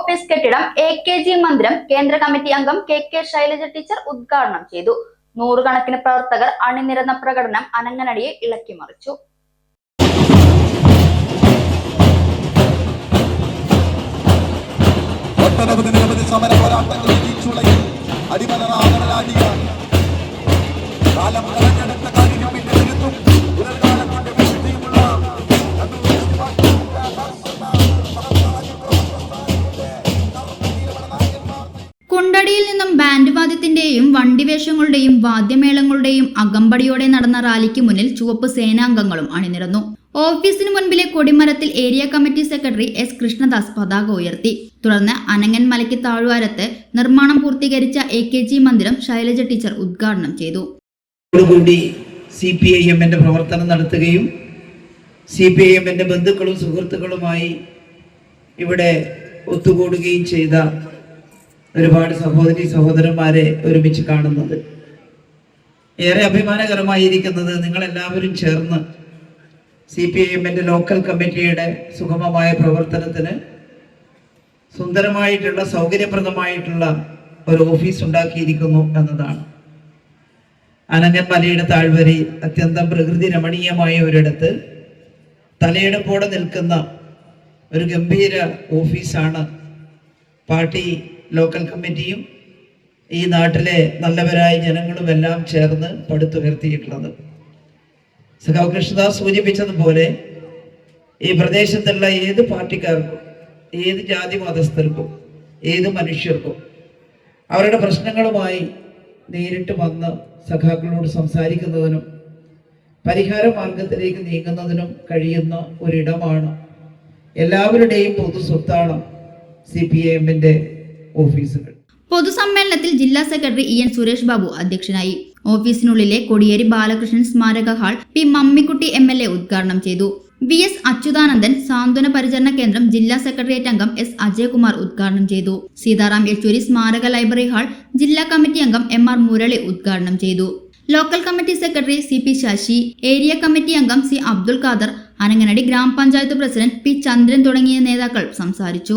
Office കെട്ടിടം A K G മന്ദിരം കേന്ദ്ര കമ്മിറ്റി അംഗം കെ കെ ശൈലജ ടീച്ചർ ഉദ്ഘാടനം ചെയ്തു. നൂറുകണക്കിന് പ്രവർത്തകർ അണിനിരന്ന പ്രകടനം അനങ്ങനടിയെ ഇളക്കിമറിച്ചു ഒട്ടനവധി നിരവധി സമര ഈ ചുളയിൽ കാലം ബാൻഡ് വാദ്യത്തിന്റെയും വണ്ടിവേഷങ്ങളുടെയും വാദ്യമേളങ്ങളുടെയും അകമ്പടിയോടെ നടന്ന റാലിക്ക് മുന്നിൽ ചുവപ്പ് സേനാംഗങ്ങളും അണിനിരന്നു. ഓഫീസിന് മുൻപിലെ കൊടിമരത്തിൽ area committee secretary S Krishnadas പതാക ഉയർത്തി. തുടർന്ന് അനങ്ങൻ മലയ്ക്ക് താഴ്വാരത്ത് നിർമ്മാണം പൂർത്തീകരിച്ച എ കെ ജി മന്ദിരം ശൈലജ ടീച്ചർ ഉദ്ഘാടനം ചെയ്തു. പ്രവർത്തനം നടത്തുകയും സി പി ഐ എമ്മിന്റെ ബന്ധുക്കളും സുഹൃത്തുക്കളുമായി ഇവിടെ ഒത്തുകൂടുകയും ചെയ്ത ഒരുപാട് സഹോദരി സഹോദരന്മാരെ ഒരുമിച്ച് കാണുന്നത്. ഏറെ അഭിമാനകരമായിരിക്കുന്നത് നിങ്ങളെല്ലാവരും ചേർന്ന് സി പി ഐ എമ്മിന്റെ ലോക്കൽ കമ്മിറ്റിയുടെ സുഗമമായ പ്രവർത്തനത്തിന് സുന്ദരമായിട്ടുള്ള സൗകര്യപ്രദമായിട്ടുള്ള ഒരു ഓഫീസ് ഉണ്ടാക്കിയിരിക്കുന്നു എന്നതാണ്. അനങ്ങന്മലയുടെ താഴ്വരി അത്യന്തം പ്രകൃതി രമണീയമായ ഒരിടത്ത് തലയെടുപ്പോടെ നിൽക്കുന്ന ഒരു ഗംഭീര ഓഫീസാണ് പാർട്ടി ലോക്കൽ കമ്മിറ്റിയും ഈ നാട്ടിലെ നല്ലവരായ ജനങ്ങളും എല്ലാം ചേർന്ന് പടുത്തുയർത്തിയിട്ടുള്ളത്. സഖാവ് കൃഷ്ണദാസ് സൂചിപ്പിച്ചതുപോലെ ഈ പ്രദേശത്തുള്ള ഏത് പാർട്ടിക്കാർക്കും ഏത് ജാതി മതസ്ഥർക്കും ഏത് മനുഷ്യർക്കും അവരുടെ പ്രശ്നങ്ങളുമായി നേരിട്ട് വന്ന് സഖാക്കളോട് സംസാരിക്കുന്നതിനും പരിഹാര മാർഗത്തിലേക്ക് നീങ്ങുന്നതിനും കഴിയുന്ന ഒരിടമാണ് എല്ലാവരുടെയും പൊതു സ്വത്താണ് സി പി എമ്മിന്റെ ഓഫീസുകൾ. പൊതുസമ്മേളനത്തിൽ ജില്ലാ secretary E N Suresh Babu അധ്യക്ഷനായി. ഓഫീസിനുള്ളിലെ കൊടിയേരി ബാലകൃഷ്ണൻ സ്മാരക hall P Mammikutty M L A ഉദ്ഘാടനം ചെയ്തു. വി എസ് അച്യുതാനന്ദൻ സാന്ത്വന പരിചരണ കേന്ദ്രം ജില്ലാ സെക്രട്ടേറിയറ്റ് അംഗം എസ് അജയകുമാർ ഉദ്ഘാടനം ചെയ്തു. സീതാറാം യെച്ചൂരി സ്മാരക ലൈബ്രറി ഹാൾ ജില്ലാ കമ്മിറ്റി അംഗം എം ആർ മുരളി ഉദ്ഘാടനം ചെയ്തു. Local committee secretary C P Sasi area committee അംഗം സി അബ്ദുൽ ഖാദർ അനങ്ങനടി ഗ്രാമപഞ്ചായത്ത് പ്രസിഡന്റ് പി ചന്ദ്രൻ തുടങ്ങിയ നേതാക്കൾ സംസാരിച്ചു.